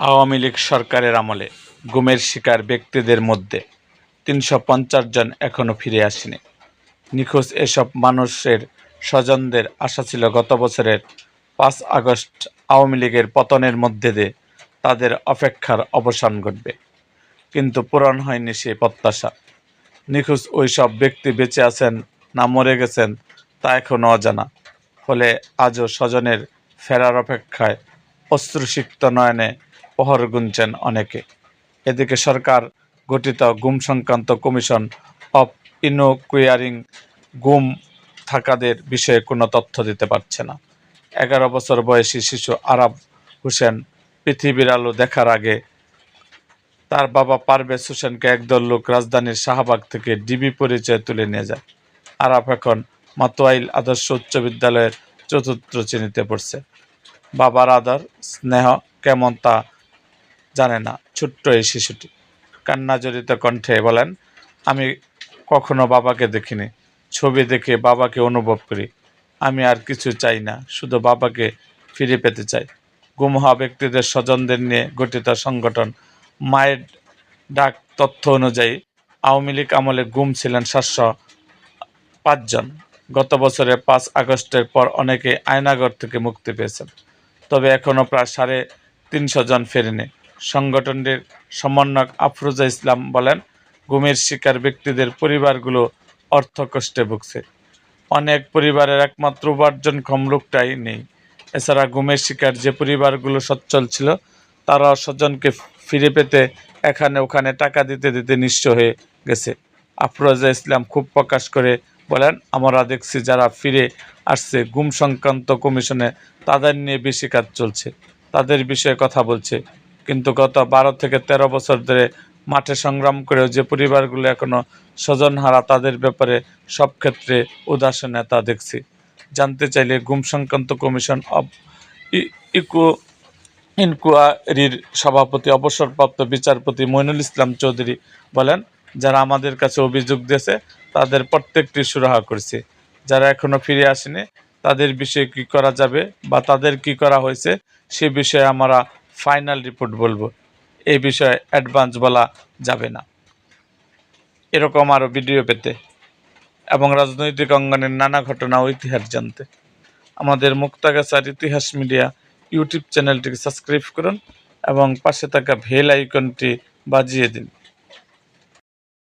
আওয়ামী লীগ সরকারের আমলে গুমের শিকার ব্যক্তিদের মধ্যে তিনশো পঞ্চাশ জন এখনও ফিরে আসেনি। নিখোঁজ এসব মানুষের স্বজনদের আশা ছিল গত বছরের পাঁচ আগস্ট আওয়ামী লীগের পতনের মধ্যে দিয়ে তাদের অপেক্ষার অবসান ঘটবে। কিন্তু পূরণ হয়নি সে প্রত্যাশা। নিখোঁজ ওই সব ব্যক্তি বেঁচে আছেন না মরে গেছেন তা এখনও অজানা। ফলে আজও স্বজনের ফেরার অপেক্ষায় অশ্রুসিক্ত নয়নে প্রহর গুনছেন অনেকে। এদিকে সরকার গঠিত গুম সংক্রান্ত কমিশন অফ ইনোকুয়ারিং গুম থাকাদের বিষয়ে কোনো তথ্য দিতে পারছে না। এগারো বছর বয়সী শিশু আরাব হোসেন পৃথিবীর আলো দেখার আগে তার বাবা পারভেজ হোসেনকে একদল লোক রাজধানীর শাহবাগ থেকে ডিবি পরিচয় তুলে নিয়ে যায়। আরাফ এখন মাতোয়াইল আদর্শ উচ্চ বিদ্যালয়ের চতুর্থ শ্রেণীতে পড়ছে। বাবার আদর, স্নেহ কেমন তা জানে না, ছোট্ট এই শিশুটি। কান্না জড়িত কণ্ঠে বলেন, আমি কখনো বাবাকে দেখিনি। ছবি দেখে বাবাকে অনুভব করি। আমি আর কিছু চাই না, শুধু বাবাকে ফিরে পেতে চাই। গুম হওয়া ব্যক্তিদের স্বজনদের নিয়ে গঠিত সংগঠন মায়ের ডাক তথ্য অনুযায়ী আওয়ামী লীগ আমলে গুম ছিলেন সাতশো পাঁচজন গত বছরের পাঁচ আগস্টের পর অনেকে আয়নাগর থেকে মুক্তি পেয়েছেন। তবে এখনও প্রায় সাড়ে তিনশো জন ফেরেনি। সংগঠনটির সমন্বয়ক আফরোজা ইসলাম বলেন গুমের শিকার ব্যক্তিদের পরিবারগুলো অর্থ কষ্টে ভুগছে। অনেক পরিবারের একমাত্র উপার্জনক্ষম লোকটাই নেই। এছাড়া গুমের শিকার যে পরিবারগুলো সচ্ছল ছিল তারা স্বজনকে ফিরে পেতে এখানে ওখানে টাকা দিতে দিতে নিঃস্ব হয়ে গেছে। আফরোজা ইসলাম খুব প্রকাশ করে বলেন, আমরা দেখছি যারা ফিরে আসছে গুম সংক্রান্ত কমিশনে তাদের নিয়ে বেশি কাজ চলছে। তাদের বিষয়ে কথা বলছে। কিন্তু গত বারো থেকে ১৩ বছর ধরে মাঠে সংগ্রাম করেও যে পরিবারগুলো এখনও স্বজনহারা, তাদের ব্যাপারে সব ক্ষেত্রে উদাসীনতা দেখছি। জানতে চাইলে গুম সংক্রান্ত কমিশন অব ইকো, ইনকোয়ারির সভাপতি, অবসরপ্রাপ্ত বিচারপতি মইনুল ইসলাম চৌধুরী বলেন, যারা আমাদের কাছে অভিযোগ দিয়েছে, তাদের প্রত্যেকটি সুরাহা করছে। যারা এখনও ফিরে আসেনি, তাদের বিষয়ে কি করা যাবে বা তাদের কি করা হয়েছে, সে বিষয়ে আমরা ফাইনাল রিপোর্ট বলব। এই বিষয়ে অ্যাডভান্স বলা যাবে না। এরকম আরও ভিডিও পেতে এবং রাজনৈতিক অঙ্গনের নানা ঘটনা ও ইতিহাস জানতে। আমাদের মুক্তাগাছার ইতিহাস মিডিয়া ইউটিউব চ্যানেলটিকে সাবস্ক্রাইব করুন এবং পাশে থাকা ভেল আইকনটি বাজিয়ে দিন।